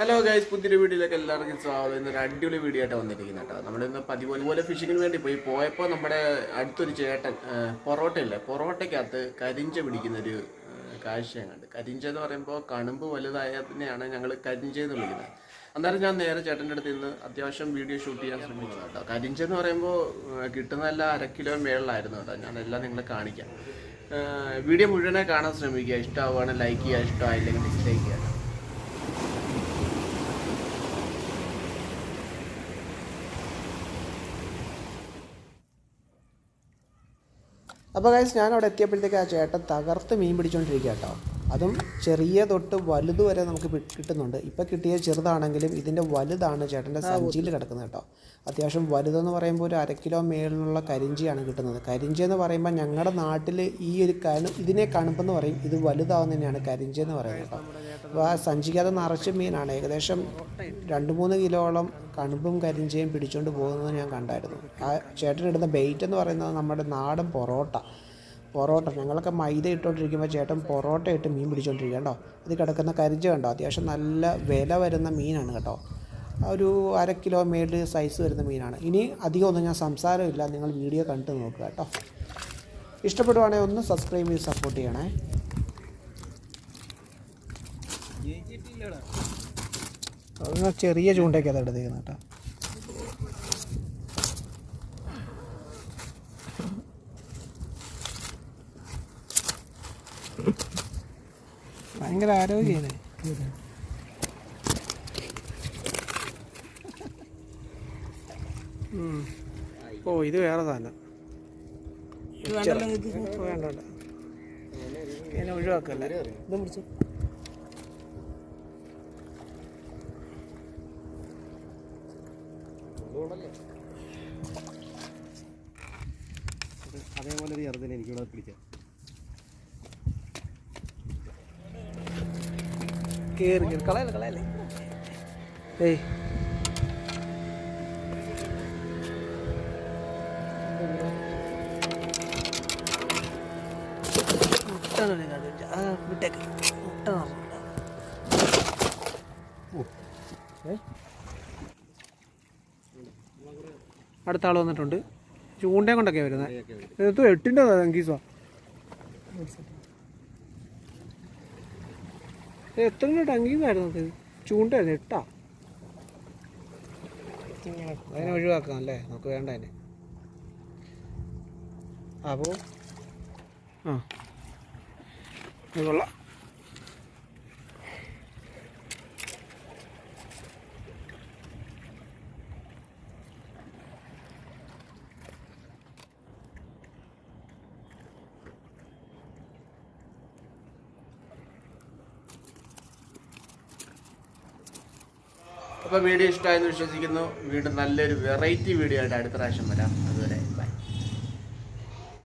Hello guys പുതിയൊരു വീഡിയോയിലേക്ക് എല്ലാവർക്കും സ്വാഗതം. ഇന്നൊരു അടിപൊളി വീഡിയോ ആയിട്ട് വന്നിരിക്കുന്നത് കേട്ടോ. നമ്മളിന്ന് പതിവ് പോലെ ഫിഷിങ്ങിന് വേണ്ടി പോയി. പോയപ്പോൾ നമ്മുടെ അടുത്തൊരു ചേട്ടൻ ആ, പൊറോട്ട ഇല്ലേ? പൊറോട്ടയ്ക്കകത്ത് കരിഞ്ച പിടിക്കുന്നൊരു കാഴ്ച കണ്ട്. കരിഞ്ച എന്ന് പറയുമ്പോൾ കണുമ്പ് വലുതായതിനെയാണ് ഞങ്ങൾ കരിഞ്ച എന്ന് വിളിക്കുന്നത്. അന്നേരം ഞാൻ നേരെ ചേട്ടന്റെ അടുത്ത് നിന്ന് അത്യാവശ്യം വീഡിയോ ഷൂട്ട് ചെയ്യാൻ ശ്രമിക്കുന്നത് കേട്ടോ. കരിഞ്ച എന്ന് പറയുമ്പോൾ കിട്ടുന്നതല്ല അര കിലോ മേളിലായിരുന്നു കേട്ടോ. ഞാനെല്ലാം നിങ്ങളെ കാണിക്കാം. വീഡിയോ മുഴുവനെ കാണാൻ ശ്രമിക്കുക. ഇഷ്ടമാവുകയാണെങ്കിൽ ലൈക്ക് ചെയ്യുക ഇഷ്ടമായില്ലെങ്കിൽ ഡിസ്ലൈക്ക് ചെയ്യുക അപ്പോൾ ഗൈസ് ഞാൻ അവിടെ എത്തിയപ്പോഴത്തേക്ക് ആ ചേട്ടൻ തകർത്ത് മീൻ പിടിച്ചുകൊണ്ടിരിക്കുക കേട്ടോ അതും ചെറിയ തൊട്ട് വലുത് വരെ നമുക്ക് കിട്ടുന്നുണ്ട്. ഇപ്പോൾ കിട്ടിയ ചെറുതാണെങ്കിലും ഇതിന്റെ വലുതാണ് ചേട്ടന്റെ സഞ്ചിയിൽ കിടക്കുന്നത് കേട്ടോ. അത്യാവശ്യം വലുതെന്ന് പറയുമ്പോൾ ഒരു അര കിലോ മേളിലുള്ള കരിഞ്ചിയാണ് കിട്ടുന്നത്. കരിഞ്ചി എന്ന് പറയുമ്പോൾ ഞങ്ങളുടെ നാട്ടിൽ ഈ ഒരു കണു ഇതിനെ കണുപ്പെന്ന് പറയും. ഇത് വലുതാവുന്ന തന്നെയാണ് കരിഞ്ചി എന്ന് പറയുന്നത് കേട്ടോ. അപ്പോൾ ആ സഞ്ചിക്കകത്ത് നിറച്ച് മീനാണ്. ഏകദേശം രണ്ട് മൂന്ന് കിലോളം കണുപ്പും കരിഞ്ചിയും പിടിച്ചുകൊണ്ട് പോകുന്നത് ഞാൻ കണ്ടായിരുന്നു. ആ ചേട്ടനിടുന്ന ബെയ്റ്റ് എന്ന് പറയുന്നത് നമ്മുടെ നാടൻ പൊറോട്ട. പൊറോട്ട. ഞങ്ങളൊക്കെ മൈദ ഇട്ടുകൊണ്ടിരിക്കുമ്പോൾ ചേട്ടൻ പൊറോട്ട ഇട്ട് മീൻ പിടിച്ചുകൊണ്ടിരിക്കുക കേട്ടോ. അത് കിടക്കുന്ന കരിഞ്ച കണ്ടോ? അത്യാവശ്യം നല്ല വില വരുന്ന മീനാണ് കേട്ടോ. ഒരു അര കിലോ മേളിൽ സൈസ് വരുന്ന മീനാണ്. ഇനി അധികം ഒന്നും ഞാൻ സംസാരമില്ല. നിങ്ങൾ വീഡിയോ കണ്ടു നോക്കുക കേട്ടോ. ഇഷ്ടപ്പെടുവാണെങ്കിൽ ഒന്ന് സബ്സ്ക്രൈബ് ചെയ്ത് സപ്പോർട്ട് ചെയ്യണേ. ചെറിയ ചെറിയ ചൂണ്ടയ്ക്കകത്ത് എടുത്തേക്കുന്നത് കേട്ടോ. ഭയങ്കര ആരോഗ്യമാണ് ഓ ഇത് വേറെ സാധനം. വേണ്ട ഒഴിവാക്കല്ലേ? ഇതും പിടിച്ചു. അതേപോലെ ഒരു ചെറുതിനെ എനിക്കിവിടെ പിടിച്ച കേറി കേറി. കളയല്ലേ കളയല്ലേ? ഏയ്? അടുത്ത ആൾ വന്നിട്ടുണ്ട്. ചൂണ്ടയും കൊണ്ടൊക്കെ വരുന്നത് ഇത് എട്ടിന്റെ അങ്കീസോ എത്ര രൂപ അങ്കീസായിരുന്നു അത് ചൂണ്ടായിരുന്നു എട്ടാ? അതിനെ ഒഴിവാക്കാം അല്ലേ? നമുക്ക് വേണ്ട അതിനെ. അപ്പോൾ ആ. കൊള്ളാം. അപ്പോൾ വീഡിയോ ഇഷ്ടമായെന്ന് വിശ്വസിക്കുന്നു. വീണ്ടും നല്ലൊരു വെറൈറ്റി വീഡിയോ ആയിട്ട് അടുത്ത പ്രാവശ്യം വരാം. അതുവരെ